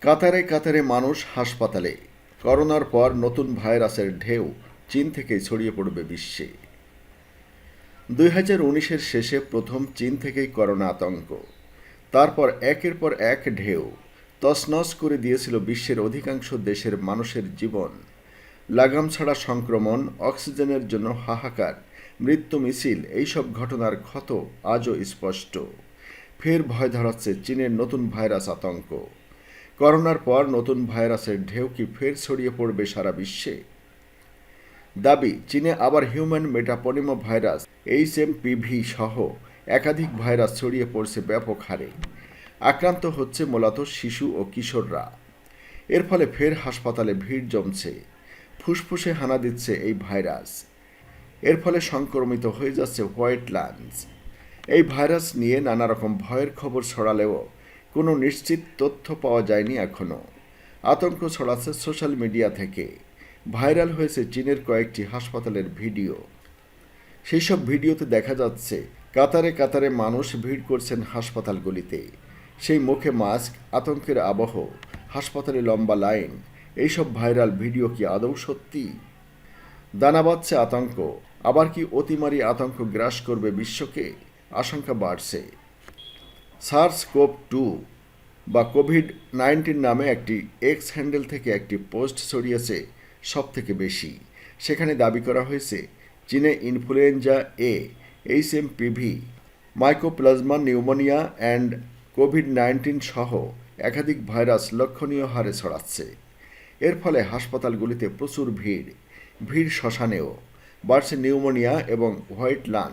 কাতারে কাতারে মানুষ হাসপাতালে। করোনার পর নতুন ভাইরাসের ঢেউ চীন থেকেই ছড়িয়ে পড়বে বিশ্বে। দুই হাজার উনিশের শেষে প্রথম চীন থেকেই করোনা আতঙ্ক। তারপর একের পর এক ঢেউ। তছনছ করে দিয়েছিল বিশ্বের অধিকাংশ দেশের মানুষের জীবন। লাগাম ছাড়া সংক্রমণ, অক্সিজেনের জন্য হাহাকার, মৃত্যু মিছিল, এইসব ঘটনার ক্ষত আজও স্পষ্ট। ফের ভয় ধরাচ্ছে চীনের নতুন ভাইরাস আতঙ্ক। করোনার পর নতুন ভাইরাসের ঢেউ কি ফের ছড়িয়ে পড়বে সারা বিশ্বে? দাবি, চীনে আবার human metapneumo virus H M PV সহ একাধিক ভাইরাস ছড়িয়ে পড়ছে ব্যাপক হারে। আক্রান্ত হচ্ছে মূলত শিশু ও কিশোররা। এর ফলে ফের হাসপাতালে ভিড় জমছে। ফুসফুসে হানা দিচ্ছে এই ভাইরাস। এর ফলে সংক্রমিত হয়ে যাচ্ছে হোয়াইট লান্স এই ভাইরাস নিয়ে নানা রকম ভয়ের খবর ছড়ালেও কোনো নিশ্চিত তথ্য পাওয়া যায়নি এখনও আতঙ্ক ছড়াচ্ছে সোশ্যাল মিডিয়া থেকে। ভাইরাল হয়েছে চীনের কয়েকটি হাসপাতালের ভিডিও। সেই সব ভিডিওতে দেখা যাচ্ছে, কাতারে কাতারে মানুষ ভিড় করছেন হাসপাতালগুলিতে। সেই মুখে মাস্ক, আতঙ্কের আবহ, হাসপাতালে লম্বা লাইন, এইসব ভাইরাল ভিডিও কি আদৌ সত্যি? দানা বাচ্ছে আতঙ্ক, আবার কি অতিমারি আতঙ্ক গ্রাস করবে বিশ্বকে? আশঙ্কা বাড়ছে। সার্স কোভ টু বা কোভিড নাইন্টিন নামে একটি এক্স হ্যান্ডেল থেকে একটি পোস্ট ছড়িয়েছে সব থেকে বেশি। সেখানে দাবি করা হয়েছে, চীনে influenza A H M PV mycoplasma pneumonia and COVID nineteen সহ একাধিক ভাইরাস লক্ষণীয় হারে ছড়াচ্ছে। এর ফলে হাসপাতালগুলিতে প্রচুর ভিড় ভিড় শ্মশানেও। বাড়ছে নিউমোনিয়া এবং হোয়াইট লাং।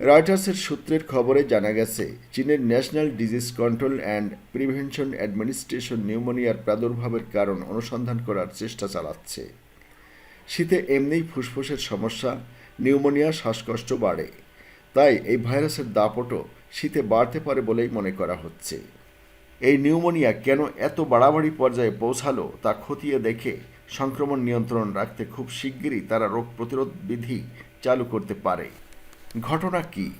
রয়টার্সের সূত্রের খবরে জানা গেছে, চীনের national disease control and prevention administration নিউমোনিয়ার প্রাদুর্ভাবের কারণ অনুসন্ধান করার চেষ্টা চালাচ্ছে। শীতে এমনিই ফুসফুসের সমস্যা, নিউমোনিয়া শ্বাসকষ্ট বাড়ে। তাই এই ভাইরাসের দাপটও শীতে বাড়তে পারে বলেই মনে করা হচ্ছে। এই নিউমোনিয়া কেন এত বাড়াবাড়ি পর্যায়ে পৌঁছালো তা খতিয়ে দেখে সংক্রমণ নিয়ন্ত্রণ রাখতে খুব শিগগিরই তারা রোগ প্রতিরোধ বিধি চালু করতে পারে। ঘটনা কি?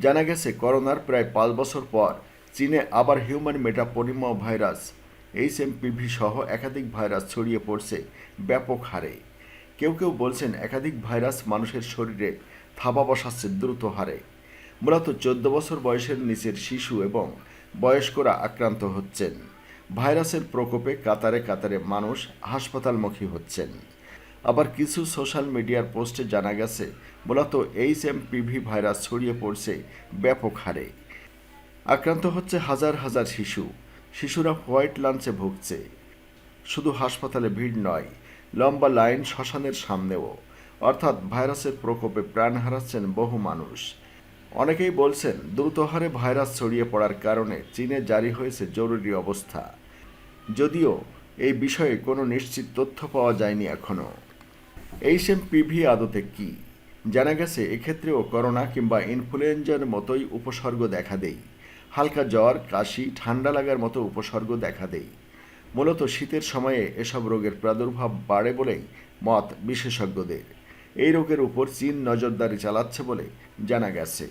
জানা গেছে, করোনার প্রায় পাঁচ বছর পর চীনে আবার human metapneumo virus H MPV সহ একাধিক ভাইরাস ছড়িয়ে পড়ছে ব্যাপক হারে। কেউ কেউ বলছেন একাধিক ভাইরাস মানুষের শরীরে থাবা বসাচ্ছে দ্রুত হারে। মূলত চোদ্দ বছর বয়সের নিচের শিশু এবং বয়স্করা আক্রান্ত হচ্ছেন। ভাইরাসের প্রকোপে কাতারে কাতারে মানুষ হাসপাতালমুখী হচ্ছেন। আবার কিছু সোশ্যাল মিডিয়ার পোস্টে জানা গেছে, মূলত এইচ এম পিভি ভাইরাস ছড়িয়ে পড়ছে ব্যাপক হারে। আক্রান্ত হচ্ছে হাজার হাজার শিশু। শিশুরা হোয়াইট লাঞ্চে ভুগছে। শুধু হাসপাতালে ভিড় নয়, লম্বা লাইন শ্মশানের সামনেও। অর্থাৎ ভাইরাসের প্রকোপে প্রাণ হারাচ্ছেন বহু মানুষ। অনেকেই বলছেন, দ্রুত হারে ভাইরাস ছড়িয়ে পড়ার কারণে চীনে জারি হয়েছে জরুরি অবস্থা। যদিও এই বিষয়ে কোনো নিশ্চিত তথ্য পাওয়া যায়নি এখনও এইচএম পিভি আদতে কি? জানা গেছে, এক্ষেত্রেও করোনা কিংবা ইনফ্লুয়েঞ্জার মতোই উপসর্গ দেখা দেই। হালকা জ্বর, কাশি, ঠান্ডা লাগার মতো উপসর্গ দেখা দেই। মূলত শীতের সময়ে এসব রোগের প্রাদুর্ভাব বাড়ে বলেই মত বিশেষজ্ঞদের। এই রোগের উপর চীন নজরদারি চালাচ্ছে বলে জানা গেছে।